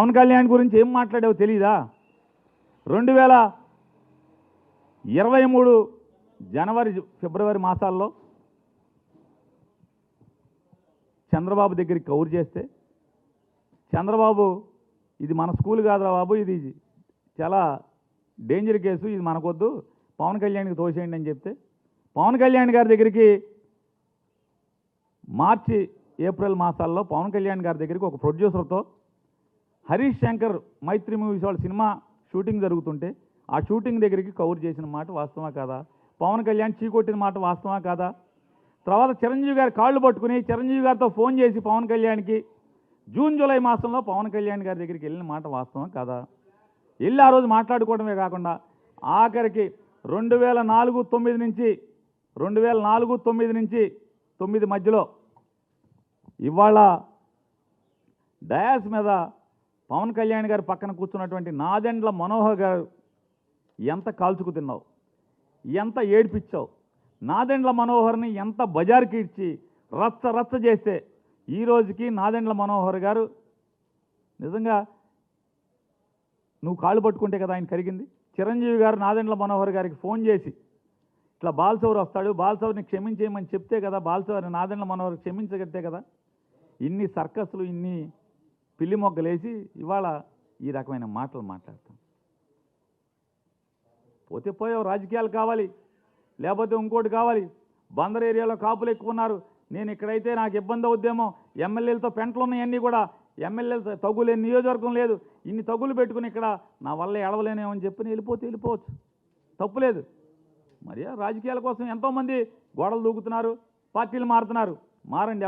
పవన్ కళ్యాణ్ గురించి ఏం మాట్లాడావో తెలీదా? రెండు వేల ఇరవై మూడు జనవరి ఫిబ్రవరి మాసాల్లో చంద్రబాబు దగ్గరికి కౌరు చేస్తే చంద్రబాబు ఇది మన స్కూల్ కాదురా బాబు ఇది చాలా డేంజర్ కేసు ఇది మనకొద్దు పవన్ కళ్యాణ్కి తోసేయండి అని చెప్తే పవన్ కళ్యాణ్ గారి దగ్గరికి మార్చి ఏప్రిల్ మాసాల్లో పవన్ కళ్యాణ్ గారి దగ్గరికి ఒక ప్రొడ్యూసర్తో హరీష్ శంకర్ మైత్రి మూవీస్ వాళ్ళ సినిమా షూటింగ్ జరుగుతుంటే ఆ షూటింగ్ దగ్గరికి కవర్ చేసిన మాట వాస్తవా కాదా? పవన్ కళ్యాణ్ చీకొట్టిన మాట వాస్తవా కాదా? తర్వాత చిరంజీవి గారు కాళ్ళు పట్టుకుని చిరంజీవి గారితో ఫోన్ చేసి పవన్ కళ్యాణ్కి జూన్ జూలై మాసంలో పవన్ కళ్యాణ్ గారి దగ్గరికి వెళ్ళిన మాట వాస్తవం కాదా? వెళ్ళి ఆ రోజు మాట్లాడుకోవడమే కాకుండా ఆఖరికి రెండు వేల నాలుగు తొమ్మిది నుంచి రెండు వేల నాలుగు తొమ్మిది నుంచి తొమ్మిది మధ్యలో ఇవాళ డయాస్ మీద పవన్ కళ్యాణ్ గారి పక్కన కూర్చున్నటువంటి నాదెండ్ల మనోహర్ గారు ఎంత కాల్చుకు తిన్నావు? ఎంత ఏడిపించావు నాదెండ్ల మనోహర్ని ఎంత బజార్కి ఇచ్చి రచ్చ రచ్చ చేస్తే ఈ రోజుకి నాదెండ్ల మనోహర్ గారు నిజంగా నువ్వు కాళ్ళు పట్టుకుంటే కదా ఆయన కరిగింది? చిరంజీవి గారు నాదెండ్ల మనోహర్ గారికి ఫోన్ చేసి ఇట్లా బాలసౌర్ వస్తాడు బాలసౌర్ని క్షమించేయమని చెప్తే కదా బాలసౌర్ని నాదెండ్ల మనోహర్ క్షమించగట్టే కదా? ఇన్ని సర్కస్లు ఇన్ని పిల్లి మొగ్గలేసి ఇవాళ ఈ రకమైన మాటలు మాట్లాడతాం. పోతే పోయావు రాజకీయాలు కావాలి. లేకపోతే ఇంకోటి కావాలి. బందర్ ఏరియాలో కాపులు ఎక్కువ ఉన్నారు. నేను ఇక్కడైతే నాకు ఇబ్బంది అవుద్దేమో. ఎమ్మెల్యేలతో పెంటలు ఉన్నాయన్నీ కూడా. ఎమ్మెల్యేలతో తగులేని నియోజకవర్గం లేదు. ఇన్ని తగులు పెట్టుకుని ఇక్కడ నా వల్ల ఎడవలేనేమని చెప్పి వెళ్ళిపోతే వెళ్ళిపోవచ్చు. తప్పులేదు మరి రాజకీయాల కోసం ఎంతోమంది గోడలు దూకుతున్నారు పార్టీలు మారుతున్నారు. మారండి.